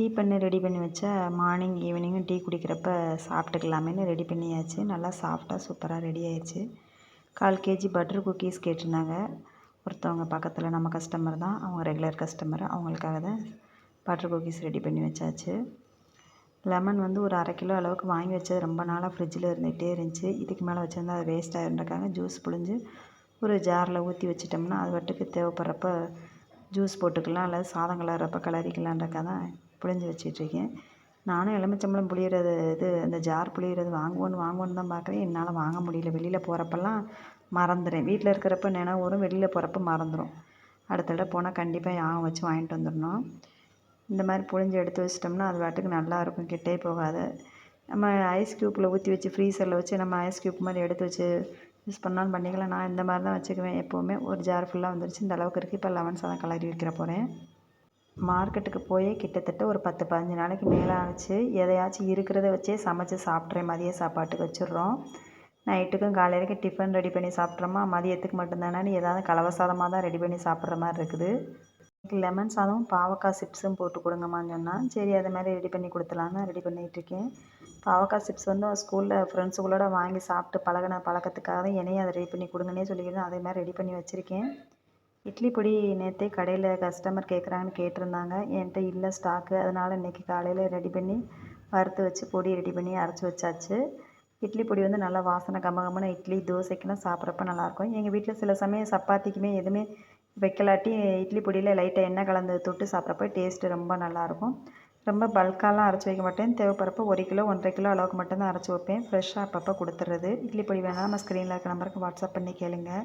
Tea பண்ணி ready பண்ணி வச்சா மார்னிங் ஈவினிங்கும் டீ குடிக்கிறப்ப சாப்பிட்டுக்கலாமேன்னு ரெடி பண்ணியாச்சு. நல்லா சாஃப்டாக சூப்பராக ரெடி ஆயிடுச்சு கால் கேஜி பட்டர் குக்கீஸ் கேட்டிருந்தாங்க. ஒருத்தவங்க பக்கத்தில் நம்ம கஸ்டமர் தான். அவங்க ரெகுலர் கஸ்டமர் அவங்களுக்காக தான் பட்டர் குக்கீஸ் ரெடி பண்ணி வச்சாச்சு. லெமன் வந்து ஒரு அரை கிலோ அளவுக்கு வாங்கி வச்சது ரொம்ப நாளாக ஃப்ரிட்ஜில் இருந்துகிட்டே இருந்துச்சு. இதுக்கு மேலே வச்சுருந்தா அது வேஸ்ட் ஆகிருன்றக்காக ஜூஸ் புழிஞ்சு ஒரு ஜாரில் ஊற்றி வச்சிட்டோம்னா அது வட்டுக்கு தேவைப்படுறப்ப ஜூஸ் போட்டுக்கலாம். அல்லது சாதம் கலர்றப்ப கலரிக்கலான்றக்கா தான் புழிஞ்சு வச்சிட்ருக்கேன். நானும் எலுமிச்சம்பழம் புளியறது இது அந்த ஜார் புளியறது வாங்குவோன்னு வாங்குவோன்னு தான் பார்க்குறேன் என்னால் வாங்க முடியல. வெளியில் போகிறப்பெல்லாம் மறந்துடுறேன் வீட்டில் இருக்கிறப்ப நினைவு வரும் வெளியில் போகிறப்ப மறந்துடும் அடுத்த தடவை போனால் கண்டிப்பாக ஞாபகம் வச்சு வாங்கிட்டு வந்துடணும் இந்த மாதிரி புழிஞ்சு எடுத்து வச்சிட்டோம்னா அது பாட்டுக்கு நல்லாயிருக்கும் கெட்டே போகாது. நம்ம ஐஸ் க்யூப்பில் ஊற்றி வச்சு ஃப்ரீசரில் வச்சு நம்ம ஐஸ் க்யூப் மாதிரி எடுத்து வச்சு யூஸ் பண்ணாலும் பண்ணிக்கலாம். நான் இந்த மாதிரி தான் வச்சுக்குவேன். எப்போவுமே ஒரு ஜார் ஃபுல்லாக வந்துருச்சு. இந்த அளவுக்கு இருக்குது இப்போ லெமன் சாதம் கலரி வைக்கிற போகிறேன் மார்க்கெட்டுக்கு போய் கிட்டத்தட்ட ஒரு பத்து பதினஞ்சு நாளைக்கு மேலே ஆச்சு. எதையாச்சும் இருக்கிறத வச்சே சமைச்சு சாப்பிட்றேன் மதிய சாப்பாட்டுக்கு வச்சிடுறோம். நைட்டுக்கும் காலையிலக்கும் டிஃபன் ரெடி பண்ணி சாப்பிட்றோமா? மதியத்துக்கு மட்டும்தானே ஏதாவது கலவை சாதமாக தான் ரெடி பண்ணி சாப்பிட்ற மாதிரி இருக்குது. லெமன் சாதமும் பாவக்காய் சிப்ஸும் போட்டு கொடுங்கம்மான்னு சொன்னால் சரி அதை மாதிரி ரெடி பண்ணி கொடுத்துலான்னு ரெடி பண்ணிகிட்ருக்கேன் பாவக்காய் சிப்ஸ் வந்து ஸ்கூலில் ஃப்ரெண்ட்ஸுகளோட வாங்கி சாப்பிட்டு பழகின பழக்கத்துக்காக தான் என்னையும் அதை ரெடி பண்ணி கொடுங்கன்னே சொல்லிக்கிறேன் அதே மாதிரி ரெடி பண்ணி வச்சுருக்கேன். இட்லி பொடி நேற்றே கடையில் கஸ்டமர் கேட்குறாங்கன்னு கேட்டிருந்தாங்க. என்கிட்ட இல்லை ஸ்டாக்கு அதனால் இன்றைக்கி காலையில் ரெடி பண்ணி வறுத்து வச்சு பொடி ரெடி பண்ணி அரைச்சி வச்சாச்சு. இட்லி பொடி வந்து நல்லா வாசனை கம கமன்னு இட்லி தோசைக்கெல்லாம் சாப்பிட்றப்ப நல்லாயிருக்கும். எங்கள் வீட்டில் சில சமயம் சப்பாத்திக்குமே எதுவுமே வைக்கலாட்டி இட்லி பொடியில் லைட்டாக எண்ணெய் கலந்து தொட்டு சாப்பிட்றப்ப டேஸ்ட்டு ரொம்ப நல்லாயிருக்கும். ரொம்ப பல்காலாம் அரைச்சி வைக்க மாட்டேன். தேவைப்படுறப்ப ஒரு கிலோ ஒன்றரை கிலோ அளவுக்கு மட்டும்தான் அரைச்சி வைப்பேன். ஃப்ரெஷ்ஷாக அப்பப்போ கொடுத்துட்றது இட்லி பொடி வேணால் நம்ம ஸ்க்ரீனில் இருக்க நம்பருக்கு வாட்ஸ்அப் பண்ணி கேளுங்கள்